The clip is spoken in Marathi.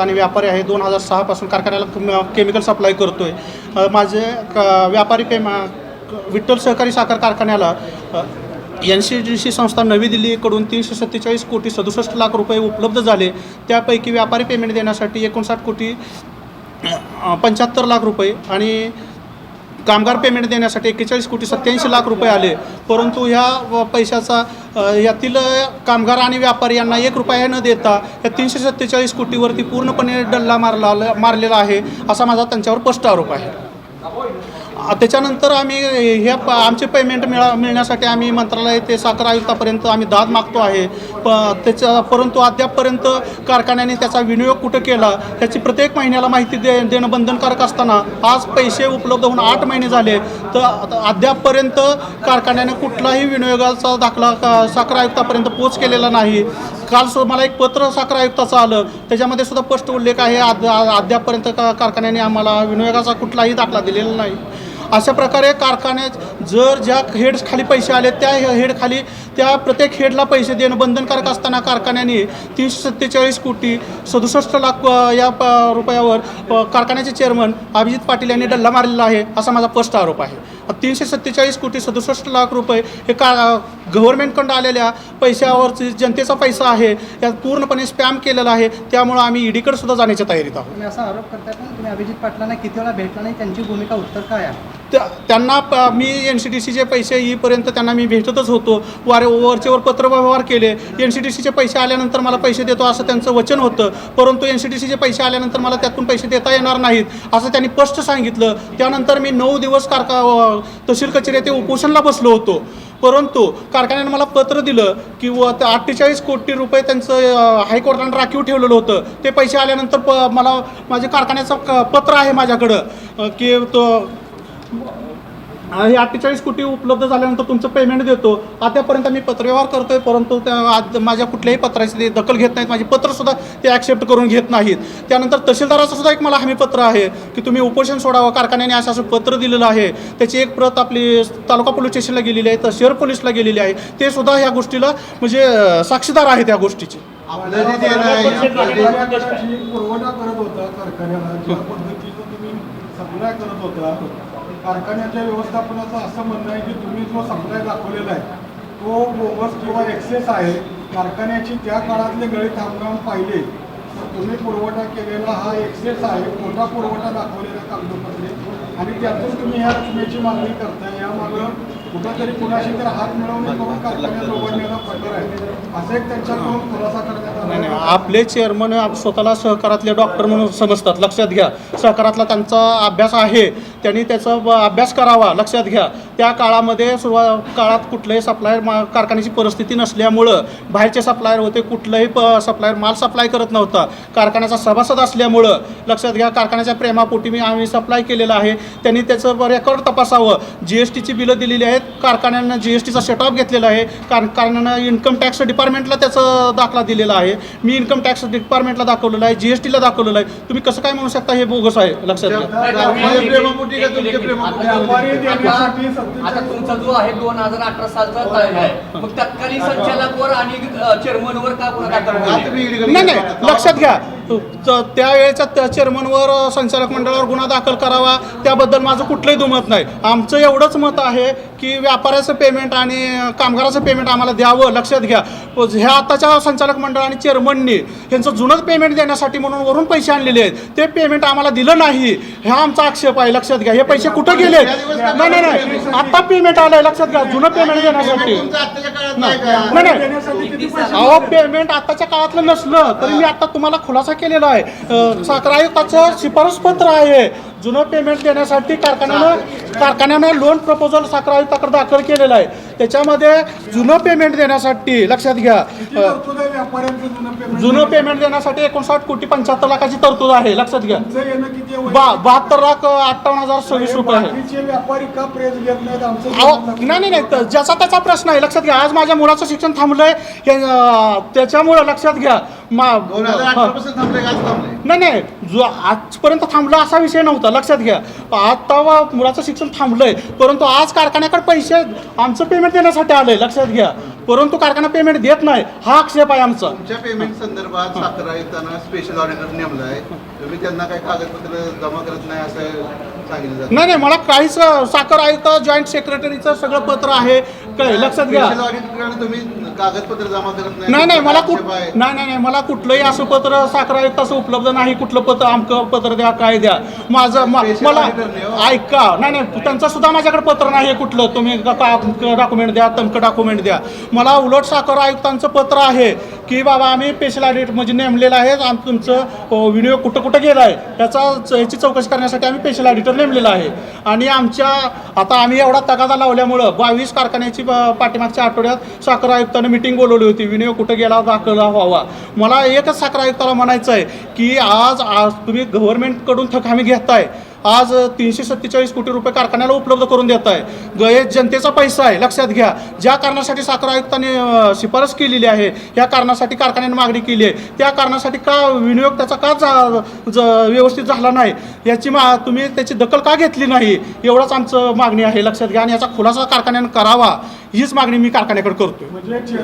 आणि व्यापारी आहे. दोन हजार सहापासून कारखान्याला केमिकल सप्लाय करतोय. आहे माझे क- व्यापारी पेमा विठ्ठल सहकारी साखर कारखान्याला एन सी डी सी संस्था नवी दिल्लीकडून तीनशे सत्तेचाळीस कोटी सदुसष्ट लाख रुपये उपलब्ध झाले. त्यापैकी व्यापारी पेमेंट देण्यासाठी एकोणसाठ कोटी पंच्याहत्तर लाख रुपये आणि कामगार पेमेंट देण्यासाठी एक्केचाळीस कोटी सत्याऐंशी लाख रुपये आले. परंतु ह्या पैशाचा यातील कामगार आणि व्यापारी यांना एक रुपया न देता या तीनशे सत्तेचाळीस कोटीवरती पूर्णपणे डल्ला मारला मारलेला आहे असा माझा त्यांच्यावर स्पष्ट आरोप आहे. त्याच्यानंतर आम्ही हे प आमचे पेमेंट मिळा मिळण्यासाठी आम्ही मंत्रालय ते साखर आयुक्तापर्यंत आम्ही दाद मागतो आहे. प त्याच्या परंतु अद्यापपर्यंत कारखान्याने त्याचा विनियोग कुठं केला ह्याची प्रत्येक महिन्याला माहिती दे देणं बंधनकारक असताना आज पैसे उपलब्ध होऊन आठ महिने झाले. तर अद्यापपर्यंत कारखान्याने कुठलाही विनियोगाचा दाखला साखर आयुक्तापर्यंत पोच केलेला नाही. काल सु मला एक पत्र साखर आयुक्ताचं आलं. त्याच्यामध्ये सुद्धा स्पष्ट उल्लेख आहे. आद अद्यापपर्यंत का कारखान्याने आम्हाला विनियोगाचा कुठलाही दाखला दिला केलेलं नाही. अशा प्रकारे कारखान्यात जर ज्या हेड खाली पैसे आले त्या हेड खाली त्या प्रत्येक हेडला पैसे देणं बंधनकारक असताना कारखान्याने तीनशे सत्तेचाळीस कोटी सदुसष्ट लाख या प रुपयावर कारखान्याचे चेअरमन अभिजित पाटील यांनी डल्ला मारलेला आहे असा माझा स्पष्ट आरोप आहे. तीनशे सत्तेचाळीस कोटी सदुसष्ट लाख रुपये हे का गव्हर्नमेंटकडं आलेल्या पैशावरची जनतेचा पैसा आहे यात पूर्णपणे स्पॅम केलेला आहे त्यामुळं आम्ही ईडीकडे सुद्धा जाण्याच्या तयारीत आहोत. तुम्ही असा आरोप करताय पण तुम्ही अभिजित पाटलांना किती वेळा भेटला नाही? त्यांची भूमिका उत्तर काय आहे? त्यांना प- मी एन सी टी सीचे पैसे येईपर्यंत त्यांना मी भेटतच होतो. वारे वरचेवर पत्रव्यवहार केले. एन सी टी सीचे पैसे आल्यानंतर मला पैसे देतो असं त्यांचं वचन होतं. परंतु एन सी टी सीचे पैसे आल्यानंतर मला त्यातून पैसे देता येणार नाहीत असं त्यांनी स्पष्ट सांगितलं. त्यानंतर मी नऊ दिवस कारका तहसील कचेरी येथे उपोषणला बसलो होतो. परंतु कारखान्याने मला पत्र दिलं की व अठ्ठेचाळीस कोटी रुपये त्यांचं हायकोर्टानं राखीव ठेवलेलं होतं. ते पैसे आल्यानंतर प मला माझ्या कारखान्याचं क पत्र आहे माझ्याकडं. की तो हे अठ्ठेचाळीस कोटी उपलब्ध झाल्यानंतर तुमचं पेमेंट देतो. आतापर्यंत मी पत्रव्यवहार करतोय परंतु त्या आज माझ्या कुठल्याही पत्राची ते दखल घेत नाहीत. माझी पत्रसुद्धा ते ॲक्सेप्ट करून घेत नाहीत. त्यानंतर तहसीलदाराचं सुद्धा एक मला हमीपत्र आहे की तुम्ही उपोषण सोडावं. कारखान्याने असं असं पत्र दिलेलं आहे. त्याची एक प्रत आपली तालुका पोलीस स्टेशनला गेलेली आहे तर शहर पोलीसला गेलेली आहे. ते सुद्धा ह्या गोष्टीला म्हणजे साक्षीदार आहे त्या गोष्टीचे पुरवठा करत होता कारखान्याला. ज्या पद्धतीनं तुम्ही सप्लाय करत होता कारखान्याच्या व्यवस्थापनाचं असं म्हणणं आहे की तुम्ही जो सप्लाय दाखवलेला आहे तो बोगस किंवा एक्सेस आहे कारखान्याची त्या काळातले गळीत हंगाम पाहिले तर तुम्ही पुरवठा केलेला हा एक्सेस आहे खोटा पुरवठा दाखवलेला कागदपत्रे. आणि त्यातून तुम्ही ह्या रकमेची मागणी करताय यामागं कुठंतरी कुणाशी तर हात मिळवणे करून कारखान्यात उघडण्याचा प्रकार आहे. असं एक त्यांच्याकडून खुलासा करण्यात आला. आपले चेअरमन आप- स्वतःला सहकारातले डॉक्टर म्हणून समजतात. लक्षात घ्या सहकारातला त्यांचा अभ्यास आहे. त्यांनी त्याचा ब- अभ्यास करावा लक्षात घ्या. त्या काळामध्ये सुरुवात काळात कुठल्याही सप्लायर मा कारखान्याची परिस्थिती नसल्यामुळं बाहेरचे सप्लायर होते कुठलंही प सप्लायर माल सप्लाय करत नव्हता. कारखान्याचा सभासद असल्यामुळं लक्षात घ्या कारखान्याच्या प्रेमापोटी मी आम्ही सप्लाय केलेलं आहे. त्यांनी त्याचं रेकॉर्ड तपासावं. जी एस टीची बिलं दिलेली आहेत कारखान्यानं जी एस टीचा सेटअप घेतलेला आहे कार कारखान्यानं इन्कम टॅक्स डिपार्टमेंटला त्याचा दाखला दिलेला आहे. मी इन्कम टॅक्स डिपार्टमेंटला दाखवलेलं आहे जी एस टीला दाखवलेलं आहे. तुम्ही कसं काय म्हणू शकता हे बोगस आहे लक्षात घ्या. प्रेमापोटी का तुमच्या देण्यासाठी आता तुमचा जो आहे दोन हजार अठरा सालचा तारीख आहे. मग तत्कालीन संचालकवर आणि चेअरमनवर का गुन्हा दाखल नाही लक्षात घ्या. त्यावेळेच्या त्या चेअरमनवर संचालक मंडळावर गुन्हा दाखल करावा. त्याबद्दल माझं कुठलंही दुमत नाही. आमचं एवढंच मत आहे की व्यापाऱ्याचं पेमेंट आणि कामगाराचं पेमेंट आम्हाला द्यावं लक्षात घ्या. ह्या आताच्या संचालक मंडळ आणि चेअरमननी यांचं जुनंच पेमेंट देण्यासाठी म्हणून वरून पैसे आणलेले आहेत. ते पेमेंट आम्हाला दिलं नाही. हा आमचा आक्षेप आहे. लक्षात घ्या. हे पैसे कुठं गेले? नाही नाही नाही. आत्ता पेमेंट आलंय. लक्षात घ्या. जुनं पेमेंट देण्यासाठी. नाही नाही अहो पेमेंट आताच्या काळातलं नसलं. तरी मी आता तुम्हाला खुलासा केलेला आहे. साखर आयुक्ताचं शिफारस पत्र आहे. जुनं पेमेंट देण्यासाठी कारखान्यानं कारखान्यानं लोन प्रपोजल साखर आयुक्ताकडे दाखल केलेलं आहे. त्याच्यामध्ये जुनं पेमेंट देण्यासाठी लक्षात घ्या. जुनं पेमेंट देण्यासाठी एकोणसाठ कोटी पंच्याहत्तर लाखाची तरतूद आहे लक्षात घ्या. बहात्तर लाख अठ्ठावन्न हजार सव्वीस रुपये आहे. व्यापारी का प्रेस घेत नाही नाही ज्याचा त्याचा प्रश्न आहे लक्षात घ्या. आज माझ्या मुलाचं शिक्षण थांबलंय हे, त्याच्यामुळं लक्षात घ्या. मा हा. नाही नाही जो आजपर्यंत थांबला असा विषय नव्हता लक्षात घ्या. आता वा मुलाचं शिक्षण थांबलंय परंतु आज कारखान्याकडे पैसे आमचं पेमेंट देण्यासाठी आलंय लक्षात घ्या. परंतु कारखाना पेमेंट देत नाही. हा आक्षेप आहे आमचा. तुमच्या पेमेंट संदर्भात साखर आयुक्तांना स्पेशल ऑडिटर नेमलं आहे. तुम्ही त्यांना काही कागदपत्र जमा करत नाही असं सांगितलं नाही नाही मला काहीच साखर आयुक्त जॉईंट सेक्रेटरीचं सगळं पत्र आहे. काय लक्षात घ्या. ऑडिटरकडे तुम्ही कागदपत्र जमा करत नाही? नाही मला कुठ. नाही नाही नाही मला कुठलंही असं पत्र साखर आयुक्ताचं उपलब्ध नाही कुठलं पत्र आमकं पत्र द्या काय द्या. माझं मला हो. ऐका. नाही नाही त्यांचं सुद्धा माझ्याकडे पत्र नाही आहे कुठलं. तुम्ही डॉक्युमेंट द्या तमकं डॉक्युमेंट द्या. मला उलट साखर आयुक्तांचं पत्र आहे. की बाबा आम्ही स्पेशल ऑडिट म्हणजे नेमलेलं आहे आणि तुमचं विनियोग कुठं कुठं गेला आहे त्याचा याची चौकशी करण्यासाठी आम्ही स्पेशल ऑडिटर नेमलेला आहे. आणि आमच्या आता आम्ही एवढा तगादा लावल्यामुळं बावीस कारखान्याची पाठीमागच्या आठवड्यात साखर आयुक्तानं मिटिंग बोलवली होती विनियोग कुठं गेला दाखल व्हावा. मला एकच साखर आयुक्ताला म्हणायचं आहे की आज आज तुम्ही गव्हर्नमेंटकडून थकामी घेताय आज तीनशे सत्तेचाळीस कोटी रुपये कारखान्याला उपलब्ध करून देत आहे. हे जनतेचा पैसा आहे. लक्षात घ्या. ज्या कारणासाठी साखर आयुक्तांनी शिफारस केलेली आहे या कारणासाठी कारखान्याने मागणी केली आहे. त्या कारणासाठी का विनियोग त्याचा का जा ज- व्यवस्थित झाला नाही? याची मा तुम्ही त्याची दखल का घेतली नाही? एवढंच आमचं मागणी आहे. लक्षात घ्या आणि याचा खुलासा कारखान्यानं करावा. हीच मागणी मी कारखान्याकडे करतो म्हणजे